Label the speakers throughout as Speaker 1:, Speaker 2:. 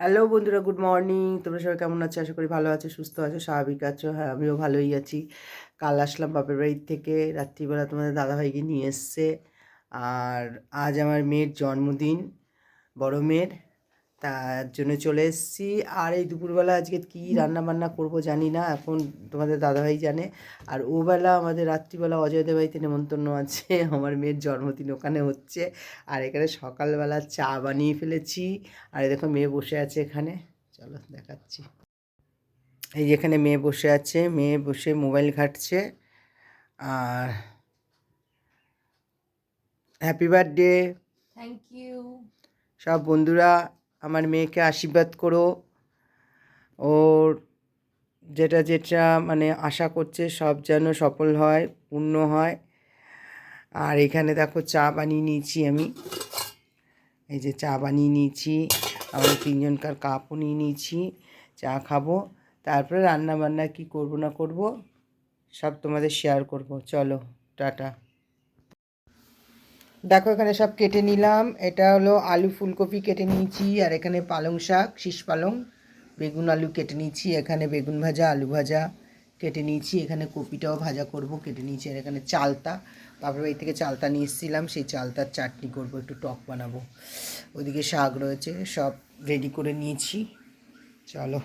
Speaker 1: Hello বন্ধুরা good morning তোমরা সবাই কেমন আছো? আশা করি ভালো আছো, সুস্থ আছো, স্বাভাবিক আছো। হ্যাঁ আমিও ভালোই আছি। কাল আসলাম বাপের বাড়ির থেকে। রাত্রিবেলা তোমাদের দাদাভাইকে নিয়ে এসছে। আর আজ আমার মেয়ের জন্মদিন, বড় মেয়ের। তার জন্য চলে এসেছি। আর এই দুপুরবেলা আজকে কী রান্না বান্না করব জানি না এখন তোমাদের দাদাভাই জানে। আর ওবেলা আমাদের রাত্রিবেলা অজয়দের বাড়িতে নেমন্তন্ন আছে আমার মেয়ের জন্মদিন ওখানে হচ্ছে। আর এখানে সকালবেলা চা বানিয়ে ফেলেছি। আর এই দেখো মেয়ে বসে আছে এখানে। চলো দেখাচ্ছি। এই যেখানে মেয়ে বসে আছে মেয়ে বসে মোবাইল ঘাটছে। আর হ্যাপি বার্থডে।
Speaker 2: Thank you.
Speaker 1: সব বন্ধুরা আমার মেয়েকে আশীর্বাদ করো। ওর যেটা যেটা মানে আশা করছে সব যেন সফল হয়, পূর্ণ হয়। আর এখানে দেখো চা বানিয়ে নিয়েছি আমি। এই যে চা বানিয়ে নিয়েছি, আমরা তিনজনকার কাপও নিয়ে নিয়েছি, চা খাব। তারপরে রান্না বান্না কি করব না করব, সব তোমাদের শেয়ার করব। চলো, টাটা। দেখো, এখানে সব কেটে নিলাম। এটা হলো আলু ফুলকপি কেটে নিয়েছি, আর এখানে পালং শাক, শীষ পালং, বেগুন আলু কেটে নিয়েছি, এখানে বেগুন ভাজা, আলু ভাজা কেটে নিয়েছি, এখানে কপিটাও ভাজা করব, কেটে নিয়েছি, আর এখানে চালতা। বাপের বাড়ি থেকে চালতা নিয়ে এসেছিলাম, সেই চালতার চাটনি করব, একটু টক বানাবো। ওইদিকে শাক রয়েছে, সব রেডি করে নিয়েছি। চলো।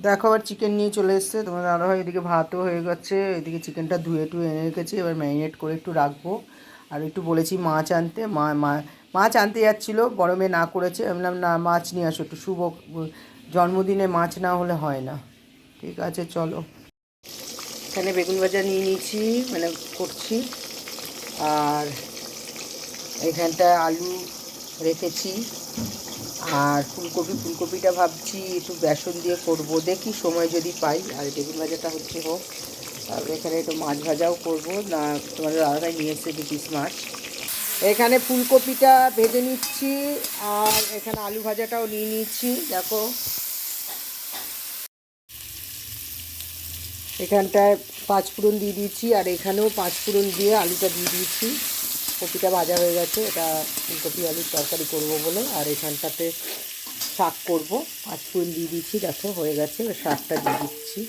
Speaker 1: দেখো, আবার চিকেন নিয়ে চলে এসছে। তোমার দাদা হয় এদিকে ভাতও হয়ে গেছে, এদিকে চিকেনটা ধুয়ে টুয়ে এনে রেখেছি, এবার ম্যারিনেট করে একটু রাখব। আর একটু বলেছি মাছ আনতে, মা মাছ আনতে যাচ্ছিল গরমে না করেছে, আমি বললাম, না, মাছ নিয়ে আসো একটু, শুভ, জন্মদিনে মাছ না হলে হয় না। ঠিক আছে, চলো। এখানে বেগুন ভাজা নিয়ে নিয়েছি মানে করছি। আর এখানটায় আলু রেখেছি। আর ফুলকপি, ফুলকপিটা ভাবছি একটু বেসন দিয়ে করব, দেখি সময় যদি পাই। আর বেগুন ভাজাটা হচ্ছে হোক। তারপরে এখানে একটু মাছ ভাজাও করব। না, তোমাদের দাদাভাই নিয়ে এসছে দু পিস মাছ। এখানে ফুলকপিটা ভেজে নিচ্ছি, আর এখানে আলু ভাজাটাও নিয়ে নিচ্ছি, দেখো। এখানটায় পাঁচ ফোড়ন দিয়ে দিয়েছি, আর এখানেও পাঁচ ফোড়ন দিয়ে আলুটা দিয়ে দিয়েছি। কপিটা ভাজা হয়ে গেছে, এটা ফুলকপি আলুর তরকারি করব বলে, আর এখানটাতে শাক করব। পাঁচ ফোড়ন দিয়ে দিয়েছি, দেখো, হয়ে গেছে শাকটা দিয়ে দিচ্ছি।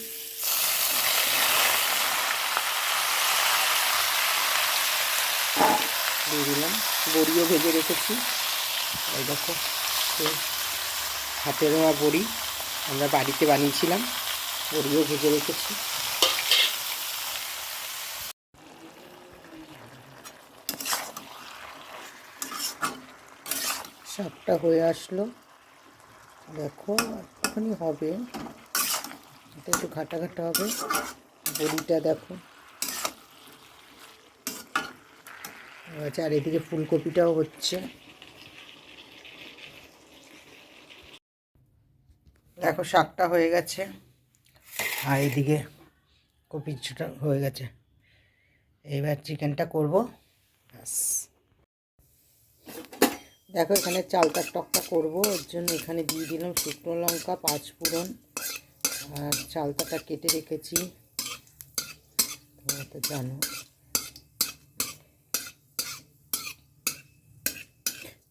Speaker 1: দিয়ে দিলাম। বড়িও ভেজে রেখেছি। এই দেখো হাতে নেওয়া বড়ি আমরা বাড়িতে বানিয়েছিলাম। বড়িও ভেজে রেখেছি। শাকটা হয়ে আসলো। দেখো একটুখানি হবে। এটা একটু ঘাটা ঘাটা হবে। বড়িটা দেখো। আচ্ছা আর এদিকে ফুলকপিটাও হচ্ছে। দেখো, শাকটা হয়ে গেছে, আর এদিকে কপিটা হয়ে গেছে। এবার চিকেনটা করব। ব্যাস। দেখো, এখানে চালটার টকটা করব, এর জন্য এখানে দিয়ে দিলাম শুকনো লঙ্কা পাঁচ ফোড়ন আর চালতাটা কেটে রেখেছি। তোমরা তো জানো।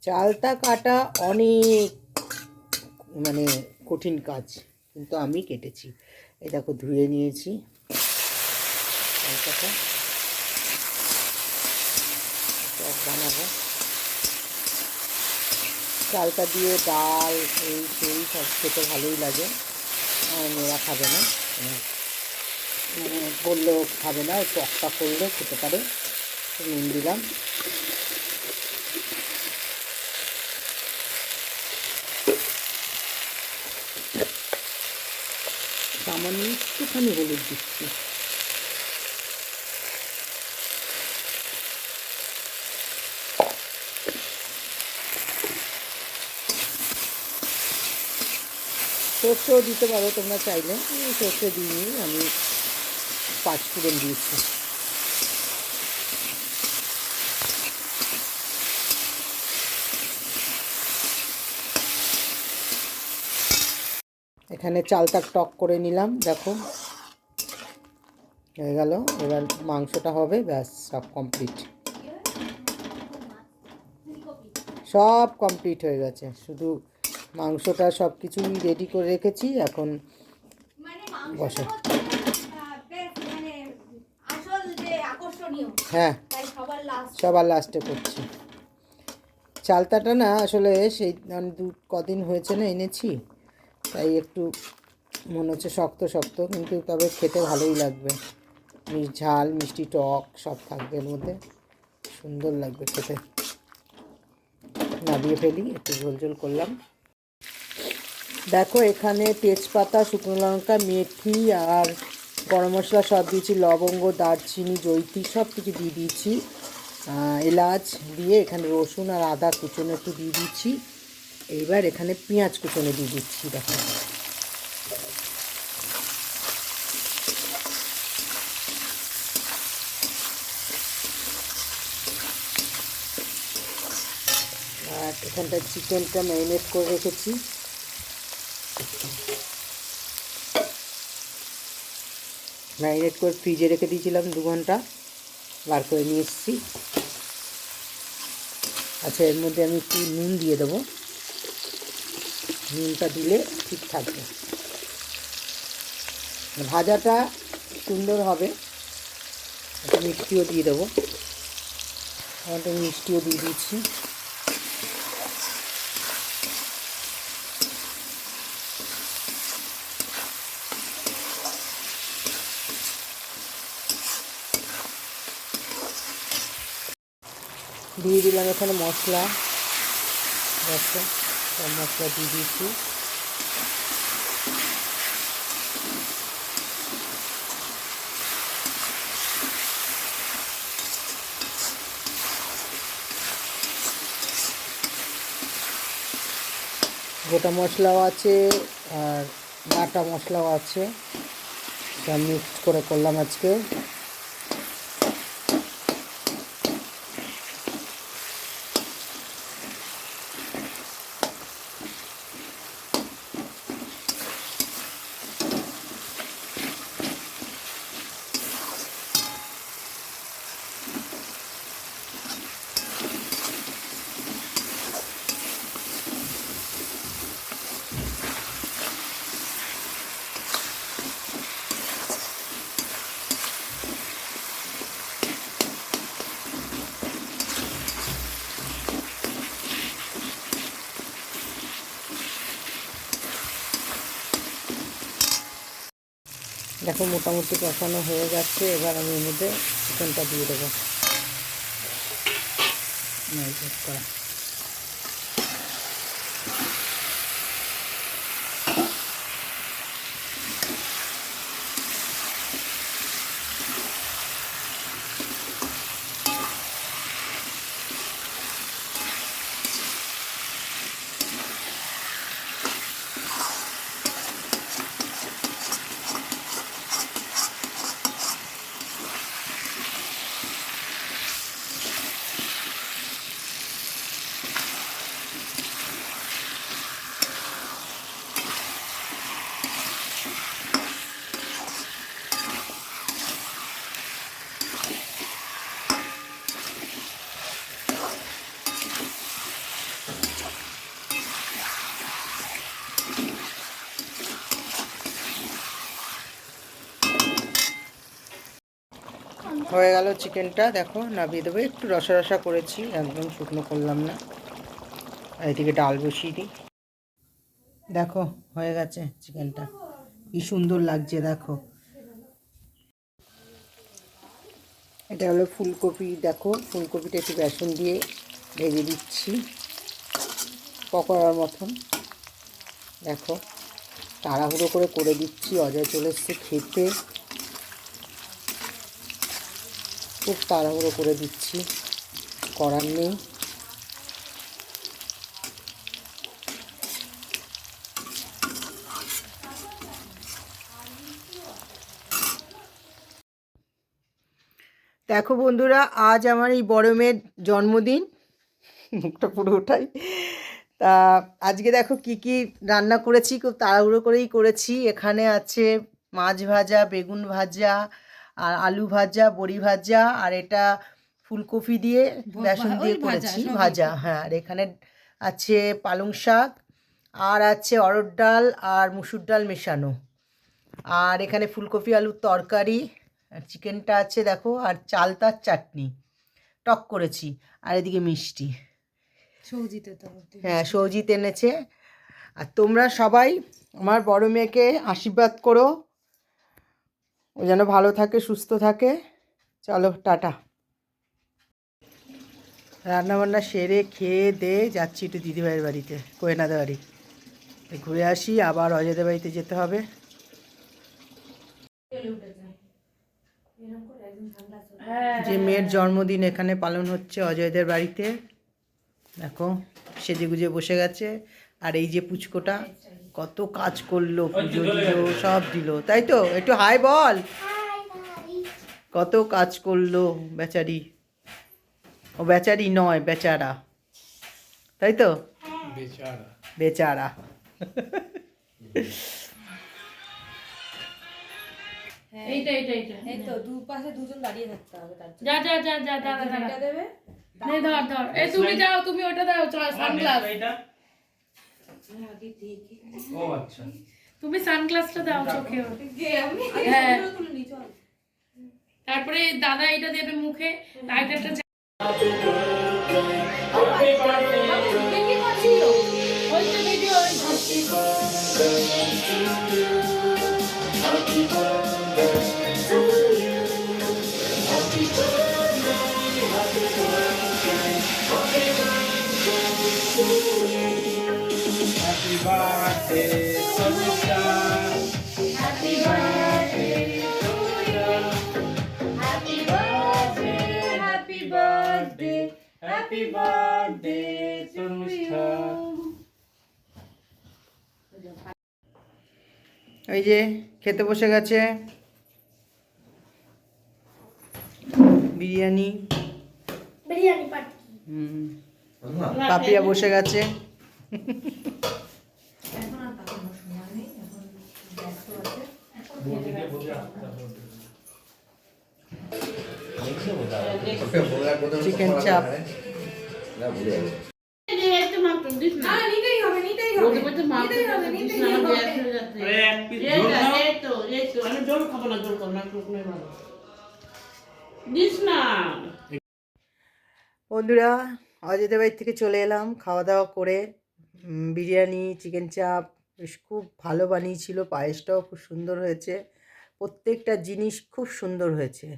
Speaker 1: চালতা কাটা অনেক মানে কঠিন কাজ, কিন্তু আমি কেটেছি। এই দেখো, ধুয়ে নিয়েছি। চালতাটা বানাবো। চালটা দিয়ে ডাল, এই সেই সব খেতে ভালোই লাগে। মেয়েরা খাবে না। বললেও খাবে না টকটা করলে খেতে পারে। নুন দিলাম। সামান্য একটুখানি হলুদ দিচ্ছি। সর্ষেও দিতে পারো তোমরা চাইলে। সর্ষে দিইনি আমি পাঁচ ফোড়ন দিয়েছি। এখানে চালটা টক করে নিলাম দেখো। হয়ে গেল এবার মাংসটা হবে ব্যাস সব কমপ্লিট সব কমপ্লিট হয়ে গেছে শুধু মাংসটা সব কিছুই রেডি করে রেখেছি এখন
Speaker 2: মানে
Speaker 1: বসে।
Speaker 2: মানে
Speaker 1: হ্যাঁ।
Speaker 2: সবার লাস্টে
Speaker 1: করছি। চালতাটা না আসলে সেই দু কদিন হয়েছে না এনেছি তাই একটু মনে হচ্ছে শক্ত শক্ত, কিন্তু তবে খেতে ভালোই লাগবে। ঝাল, মিষ্টি টক সব থাকবে এর মধ্যে। সুন্দর লাগবে খেতে। নাবিয়ে ফেলি, একটু ঝোল ঝোল করলাম। দেখো, এখানে তেজপাতা, শুকনো লঙ্কা, মেথি আর গরম মশলা সব দিয়েছি, লবঙ্গ, দারচিনি, জৈতি, সব কিছু দিয়ে দিয়েছি। এলাচ দিয়ে এখানে রসুন আর আদা কুচনো একটু দিয়ে দিচ্ছি এইবার এখানে পেঁয়াজ কুচনো দিয়ে দিচ্ছি, দেখো। আর এখানটা চিকেনটা ম্যারিনেট করে রেখেছি। ম্যারিনেট করে ফ্রিজে রেখে দিয়েছিলাম দু ঘণ্টা, বার করে নিয়ে এসেছি। আচ্ছা এর মধ্যে আমি একটু নুন দিয়ে দেবো। নুনটা দিলে ঠিক থাকবে। ভাজাটা সুন্দর হবে। একটু মিষ্টিও দিয়ে দেবো। আমাদের মিষ্টিও দিয়ে দিচ্ছি। দিয়ে দিলাম এখানে মশলা। দেখো সব মশলা দিয়ে দিয়েছি। গোটা মশলাও আছে আর বাটা মশলাও আছে। সব মিক্স করে করলাম আজকে। দেখো মোটামুটি কষানো হয়ে যাচ্ছে এবার আমি এর মধ্যে চিকেনটা দিয়ে দেবো। করা হয়ে গেল চিকেনটা, দেখো নামিয়ে দেবো। একটু রসা রসা করেছি, একদম শুকনো করলাম না। এদিকে ডাল বসিয়ে দিই। দেখো, হয়ে গেছে চিকেনটা। কি সুন্দর লাগছে, দেখো। এটা হলো ফুলকপি, দেখো ফুলকপিটা একটু বেসন দিয়ে ভেজে দিচ্ছি, পকোড়ার মতন। দেখো, তাড়াহুড়ো করে করে দিচ্ছি, অজয় চলে এসছে খেতে। খুব তাড়াহুড়ো করে দিচ্ছি। করার নেই। দেখো বন্ধুরা, আজ আমার এই বড় মেয়ের জন্মদিন। মুখটা পুরো ওঠাই। তা আজকে দেখো কি কি রান্না করেছি, খুব তাড়াহুড়ো করেই করেছি। এখানে আছে মাছ ভাজা, বেগুন ভাজা আর আলু ভাজা বড়ি ভাজা আর এটা ফুলকপি দিয়ে বেসন দিয়ে
Speaker 2: ভাজা,
Speaker 1: করেছি ভাজা হ্যাঁ আর এখানে আছে পালং শাক আর আছে অরড় ডাল আর মুসুর ডাল মেশানো। আর এখানে ফুলকপি আলুর তরকারি আর চিকেনটা আছে দেখো আর চালতার চাটনি টক করেছি আর এদিকে মিষ্টি।
Speaker 3: সৌজিতে
Speaker 1: হ্যাঁ সৌজিত এনেছে। আর তোমরা সবাই আমার বড় মেয়েকে আশীর্বাদ করো ও যেন ভালো থাকে, সুস্থ থাকে। চলো, টাটা। রান্নাবান্না সেরে খেয়ে দে, যাচ্ছি একটু দিদিভাইয়ের বাড়িতে, কোয়েনাদের বাড়ি। ঘুরে আসি, আবার অজয়দের বাড়িতে যেতে হবে। যে মেয়ের জন্মদিন এখানে পালন হচ্ছে অজয়দের বাড়িতে, দেখো সেজে গুজে বসে গেছে, আর এই যে পুচকোটা কত কাজ করল পুজো দিল সব দিল। তাই তো? একটু হাই বল। কত কাজ করল বেচারি? ও বেচারি নয় বেচারা। তাই তো? বেচারা।
Speaker 3: এইটা এইটা এইটা।
Speaker 2: এই তো দুপাশে দুজন দাঁড়িয়ে থাকতে হবে
Speaker 3: যা যা যা যা দাঁড়া দাঁড়া।
Speaker 2: দেবে
Speaker 3: নে ধর ধর। এই তুমি যাও তুমি ওটা দাও সানগ্লাস
Speaker 4: ও আচ্ছা।
Speaker 3: তুমি সানগ্লাসটা দাও চোখে। হ্যাঁ। তারপরে দাদা এটা দেবে মুখে লাইটারটা
Speaker 4: birthday Sabita
Speaker 2: happy birthday
Speaker 4: happy birthday Tanushtha
Speaker 1: ওই যে খেতে বসে গেছে। বিরিয়ানি। হুম। পাপিয়া বসে গেছে চিকেন চাপ
Speaker 2: না নিতেই হবে নিতেই হবে নিতেই হবে নিতেই হবে
Speaker 4: আরে এক পিস ঝোল দাও
Speaker 3: আমি জল খাব না জল খাব না একটু ওখানে ভালো দিস না।
Speaker 1: বন্ধুরা অজয়দের বাড়ি থেকে চলে এলাম খাওয়া দাওয়া করে বিরিয়ানি চিকেন চাপ বেশ খুব ভালো বানিয়েছিল, পায়েসটাও খুব সুন্দর হয়েছে। প্রত্যেকটা জিনিস খুব সুন্দর হয়েছে।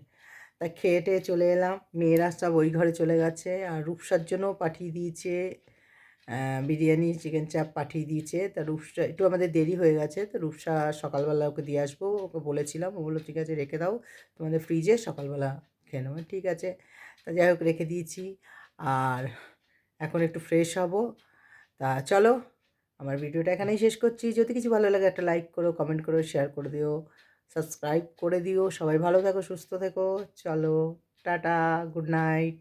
Speaker 1: তা খেয়ে টেয়ে চলে এলাম, মেয়েরা সব ওই ঘরে চলে গেছে আর রূপসার জন্যও পাঠিয়ে দিয়েছে বিরিয়ানি চিকেন চাপ পাঠিয়ে দিয়েছে। তা রূপসা, একটু আমাদের দেরি হয়ে গেছে, তো রূপসা সকালবেলা ওকে দিয়ে আসব। ওকে বলেছিলাম, ও বলল, ঠিক আছে, রেখে দাও, তোমাদের ফ্রিজে সকালবেলা খেয়ে নেব। ঠিক আছে, তা যাই হোক, রেখে দিয়েছি। আর এখন একটু ফ্রেশ হব। তা চলো আমার ভিডিওটা এখানেই শেষ করছি। যদি কিছু ভালো লাগে একটা লাইক করো কমেন্ট করো শেয়ার করে দিও সাবস্ক্রাইব করে দিও। সবাই ভালো থেকো, সুস্থ থেকো। চলো, টাটা গুড নাইট